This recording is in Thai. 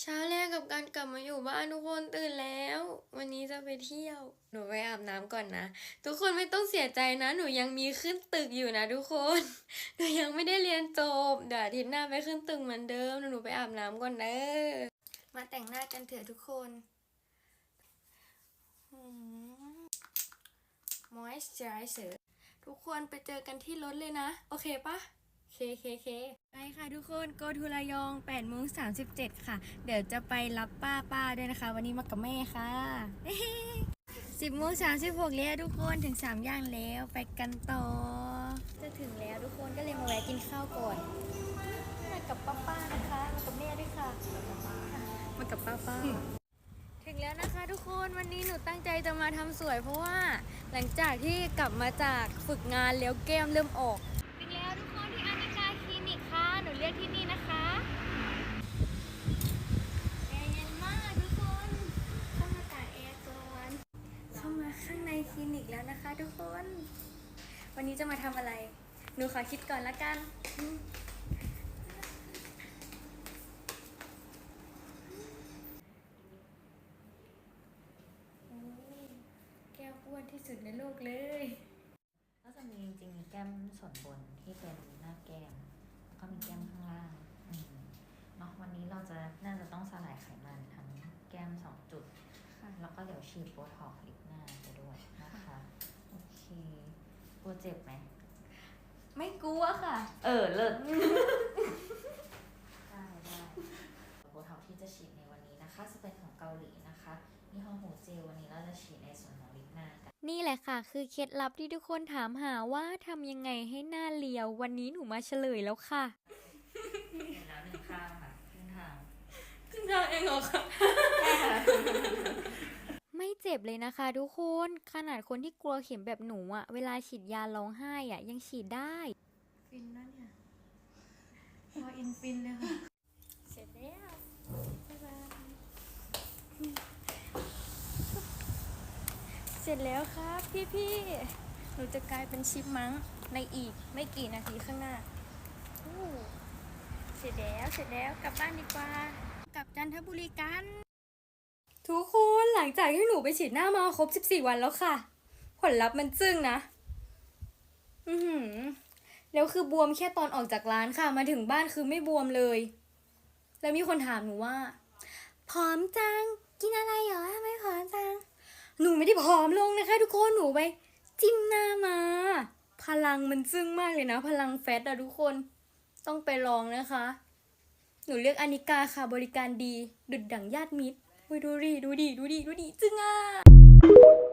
เช้าแรกกับการกลับมาอยู่บ้านทุกคนตื่นแล้ว วันนี้จะไปเที่ยว หนูไปอาบน้ำก่อนนะ ทุกคนไม่ต้องเสียใจนะ หนูยังมีขึ้นตึกอยู่นะทุกคน หนูยังไม่ได้เรียนจบ เดี๋ยวอาทิตย์หน้าไปขึ้นตึกเหมือนเดิมเดี๋ยวหนูไปอาบน้ำก่อนเด้อมาแต่งหน้ากันเถอะทุกคนมอยส์เจอไรเซอร์ทุกคนไปเจอกันที่รถเลยนะ โอเคปะ เคเคเคไปค่ะทุกคนโกทูระยอง8โมง37 ค่ะ เดี๋ยวจะไปรับป้าป้าด้วยนะคะ วันนี้มากับแม่ค่ะ 10โมง36แล้วทุกคนถึง 3 ย่างแล้วไปกันต่อ จะถึงแล้วทุกคนก็เลยมาแวะกินข้าวก่อนมากับป้าป้านะคะมากับแม่ด้วยค่ะมากับป้าป้าถึงแล้วนะคะทุกคนวันนี้หนูตั้งใจจะมาทำสวย เพราะว่าหลังจากที่กลับมาจากฝึกงานแล้วแก้มเริ่มออก เรียกที่นี่นะคะแอร์เย็นมากทุกคนเข้ามาตากแอร์ก่อนเข้ามาข้างในคลินิกแล้วนะคะ ทุกคน วันนี้จะมาทำอะไร หนูขอคิดก่อนละกันอืมโอ้ยแก้วอ้วนที่สุดในโลกเลย ก็จะมีจริงๆมีแก้มส่วนบนที่เป็นหน้าแก้มแล้ว ก็มีแก้มข้างล่างอืมเนาะวันนี้เราจะน่าจะต้องสลายไขมันทั้งแก้มสองจุดค่ะแล้วก็เดี๋ยวฉีดโบท็อกซ์ลิปหน้าไปด้วยนะคะ โอเค กลัวเจ็บไหม ไม่กลัวค่ะ เออ เลิศได้ได้โบท็อกซ์ที่จะฉีดในวันนี้นะคะ จะเป็นของเกาหลีนะคะ ยี่ห้อโฮเจลวันนี้เราจะฉีดในส่วนของลิปหน้ากัน นี่แหละค่ะ คือเคล็ดลับที่ทุกคนถามหาว่าทำยังไงให้หน้าเรียว วันนี้หนูมาเฉลยแล้วค่ะ เห็นแล้วหนึ่งข้างค่ะครึ่งทางขึ้นทางเองเหรอคะไม่เจ็บเลยนะคะทุกคน ขนาดคนที่กลัวเข็มแบบหนูอะเวลาฉีดยาร้องไห้อะยังฉีดได้ ฟินนะเนี่ยพออินฟินเลยค่ะ เสร็จแล้วบ๊ายบาย เสร็จแล้วครับพี่ๆหนูจะกลายเป็นชิปมังในอีกไม่กี่นาทีข้างหน้าเสร็จแล้วเสร็จแล้วกลับบ้านดีกว่า กลับจันทบุรีกัน ทุกคนหลังจากที่หนูไปฉีดหน้ามาครบ 14 วันแล้วค่ะ ผลลัพธ์มันจึ้งนะ อือหือแล้วคือบวมแค่ตอนออกจากร้านค่ะ มาถึงบ้านคือไม่บวมเลย แล้วมีคนถามหนูว่า ผอมจัง กินอะไรเหรอทำไมผอมจัง หนูไม่ได้ผอมลงนะคะ ทุกคนหนูไปจิ้มหน้ามา พลังมันซึ้งมากเลยนะ พลังแฟตอะทุกคนต้องไปลองนะคะ หนูเลือกอานิกาค่ะบริการดี ดุดดั่งญาติมิตรดูดิดูดิดูดิดูดิจึ้งอะ